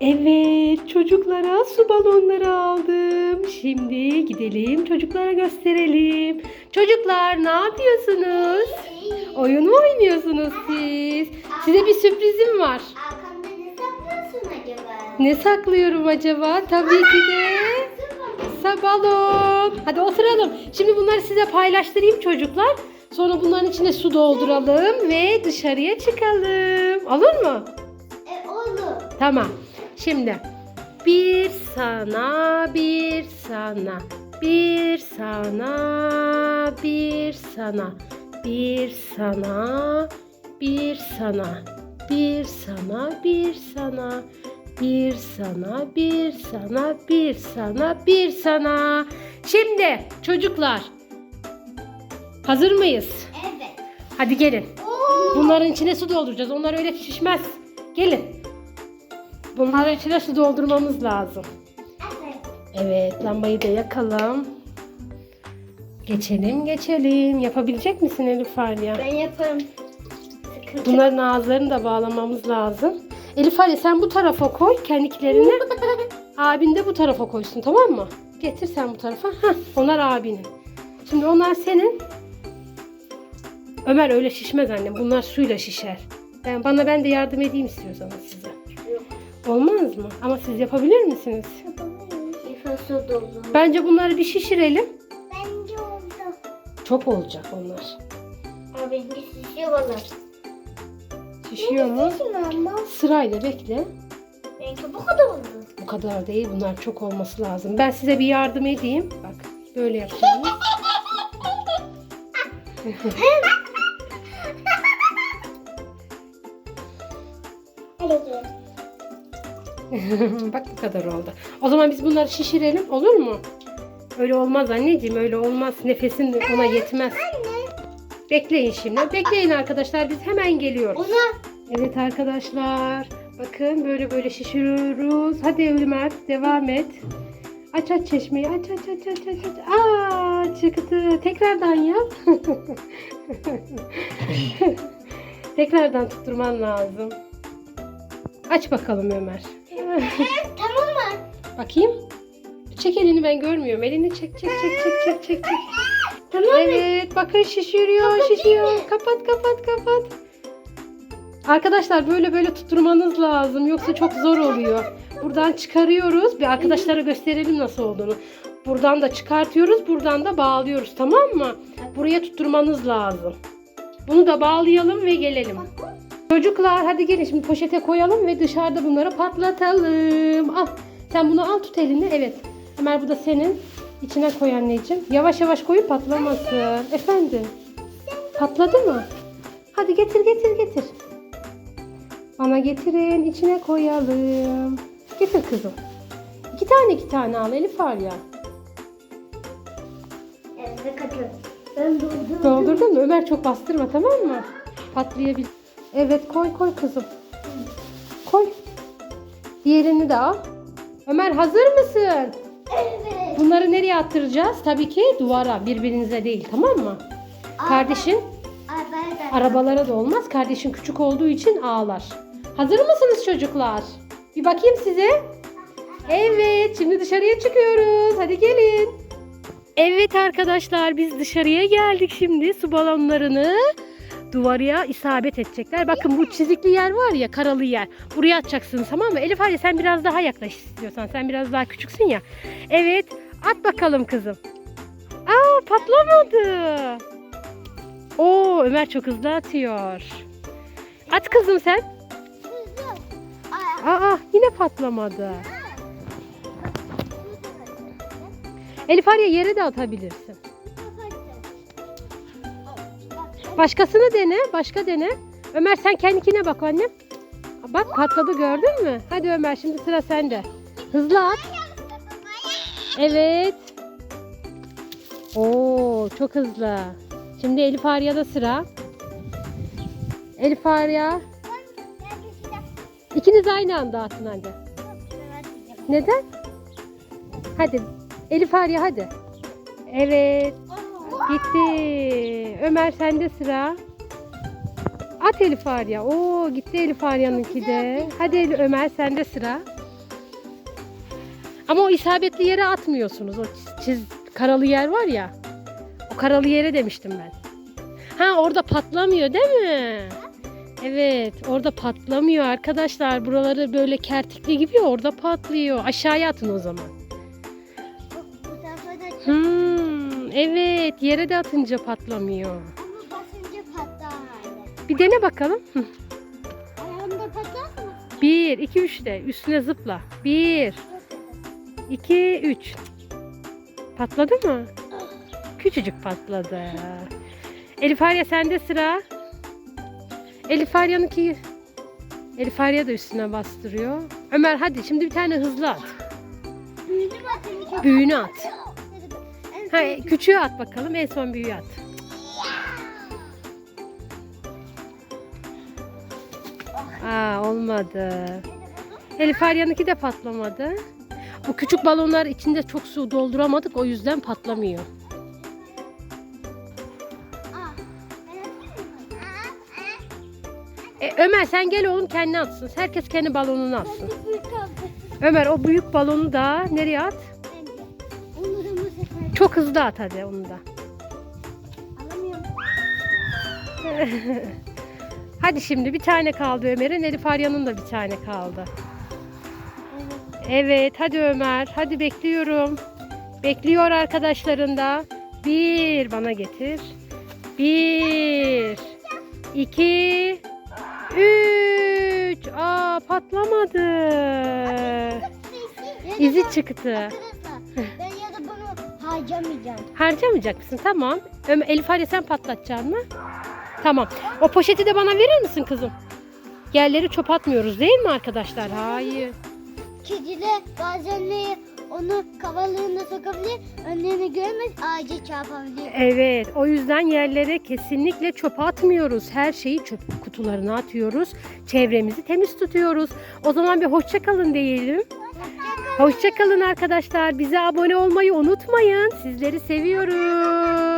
Evet, çocuklara su balonları aldım. Şimdi gidelim çocuklara gösterelim. Çocuklar ne yapıyorsunuz? Oyun mu oynuyorsunuz siz? Size bir sürprizim var. Arkamda ne saklıyorsun acaba? Ne saklıyorum acaba? Tabii ki de sa balon. Hadi oturalım. Şimdi bunları size paylaştırayım çocuklar. Sonra bunların içine su dolduralım ve dışarıya çıkalım. Olur mu? E oğlum. Tamam. Şimdi bir sana, bir sana, bir sana, bir sana, bir sana, bir sana, bir sana, bir sana, bir sana, bir sana, bir sana, bir sana. Şimdi çocuklar hazır mıyız? Evet. Hadi gelin. Oo. Bunların içine su dolduracağız. Onlar öyle şişmez. Gelin. Bunların içine su doldurmamız lazım. Evet. Evet, lambayı da yakalım. Geçelim, geçelim. Yapabilecek misin Elif Aliye? Ben yaparım. Bunların ağızlarını da bağlamamız lazım. Elif Aliye sen bu tarafa koy kendikilerini. Abin de bu tarafa koysun tamam mı? Getir sen bu tarafa. Heh, onlar abinin. Şimdi onlar senin. Ömer öyle şişmez annem. Bunlar suyla şişer. Ben, bana ben de yardım edeyim istiyorsanız size. Olmaz mı? Ama siz yapabilir misiniz? Su doldu. Bence bunları bir şişirelim. Bence oldu. Çok olacak onlar. Abi bir şişiyor bana. Şişiyor mu? Ama Sırayla bekle. benimki bu kadar oldu. Bu kadar değil. Bunlar çok olması lazım. Ben size bir yardım edeyim. Bak böyle yapacağım. Hadi gel. Bak bu kadar oldu. O zaman biz bunları şişirelim. Olur mu? Öyle olmaz anneciğim. Öyle olmaz. Nefesin ona yetmez. Bekleyin şimdi. Bekleyin arkadaşlar. Biz hemen geliyoruz. Ona Evet arkadaşlar. Bakın böyle böyle şişiriyoruz. Hadi Ömer devam et. Aç aç çeşmeyi. Aç aç aç aç aç. aç. Aa çıktı. Tekrardan yap. Tekrardan tutturman lazım. Aç bakalım Ömer. Tamam mı? Bakayım. Çek elini ben görmüyorum. Elini çek çek çek çek çek çek. çek. Tamam mı? Evet bakın şişiriyor şişiyor. Kapat kapat kapat. Arkadaşlar böyle böyle tutturmanız lazım. Yoksa çok zor oluyor. Buradan çıkarıyoruz. Bir arkadaşlara gösterelim nasıl olduğunu. Buradan da çıkartıyoruz. Buradan da bağlıyoruz. Tamam mı? Buraya tutturmanız lazım. Bunu da bağlayalım ve gelelim. Çocuklar hadi gelin şimdi poşete koyalım ve dışarıda bunları patlatalım. Al. Sen bunu al tut elini. Evet. Ömer bu da senin. İçine koy anneciğim. Yavaş yavaş koyun patlamasın. Efendim. Patladı mı? Hadi getir getir getir. Bana getirin. içine koyalım. Getir kızım. İki tane iki tane al Elif var ya. Evet kadın. Ben doldurdum. Doldurdun mu? Ömer çok bastırma tamam mı? Patlayabilir. Evet koy koy kızım. Koy. Diğerini de al. Ömer hazır mısın? Evet. Bunları nereye attıracağız? Tabii ki duvara birbirinize değil tamam mı? Kardeşin Ay ben arabalara da olmaz. Kardeşin küçük olduğu için ağlar. Hazır mısınız çocuklar? Bir bakayım size. Evet, şimdi dışarıya çıkıyoruz. Hadi gelin. Evet arkadaşlar, biz dışarıya geldik şimdi. Su balonlarını duvara isabet edecekler. Bakın bu çizikli yer var ya, karalı yer. Buraya atacaksınız tamam mı? Elif hadi sen biraz daha yaklaş istiyorsan. Sen biraz daha küçüksün ya. Evet, at bakalım kızım. Aa patlamadı. Oo Ömer çok hızlı atıyor. At kızım sen. Aa yine patlamadı. Elif Arya yere de atabilirsin. Başkasını dene. Başka dene. Ömer sen kendikine bak annem. Bak patladı gördün mü? Hadi Ömer şimdi sıra sende. Hızlı at. Evet. Oo çok hızlı. Şimdi Elif Arya'da sıra. Elif Arya. İkiniz aynı anda atın hadi. Neden? Hadi. Elif Arya hadi. Evet. Gitti. Ömer sende sıra. At Elif Arya. Oo gitti Elif Arya'nınki de. Hadi Eli- Ömer sende sıra. Ama o isabetli yere atmıyorsunuz. O çiz, çiz- karalı yer var ya. O karalı yere demiştim ben. Ha orada patlamıyor değil mi? Evet orada patlamıyor arkadaşlar. Buraları böyle kertikli gibi orada patlıyor. Aşağıya atın o zaman. Evet yere de atınca patlamıyor. ama basınca patlar. Bir dene bakalım. Ayağımda patlar mı? Bir, iki, üç de üstüne zıpla. Bir, iki, üç. Patladı mı? Küçücük patladı. Elif Arya sende sıra. Elif Arya'nınki Elif Arya da üstüne bastırıyor. Ömer hadi şimdi bir tane hızlı at. Büyüdü mü atayım? Büyüğünü at. Ha, sevdiğim- küçüğü at bakalım. En son büyüğü at. Aa olmadı. Elif Arya'nınki de patlamadı. Bu küçük balonlar içinde çok su dolduramadık o yüzden patlamıyor. E, Ömer sen gel oğlum kendi atsın. Herkes kendi balonunu atsın. Ömer o büyük balonu da nereye at? Çok hızlı at hadi onu da. alamıyorum. Hadi şimdi bir tane kaldı Ömer'in. Elif Arya'nın da bir tane kaldı. Evet. Hadi Ömer. Hadi bekliyorum. Bekliyor arkadaşların da. Bir bana getir. Bir. iki, Üç. Aa patlamadı. İzi çıktı. Harcamayacağım. Harcamayacak mısın? Tamam. Ömer, Elif Arya sen patlatacaksın mı? Tamam. O poşeti de bana verir misin kızım? Yerleri çöp atmıyoruz değil mi arkadaşlar? Hayır. Kediler bazen de onu kavalığına sokabilir. Önlerine görmez ağaca çarpabilir. Evet, o yüzden yerlere kesinlikle çöp atmıyoruz. Her şeyi çöp kutularına atıyoruz. Çevremizi temiz tutuyoruz. O zaman bir hoşça kalın diyelim. Hoşça kalın arkadaşlar. Bize abone olmayı unutmayın. Sizleri seviyoruz.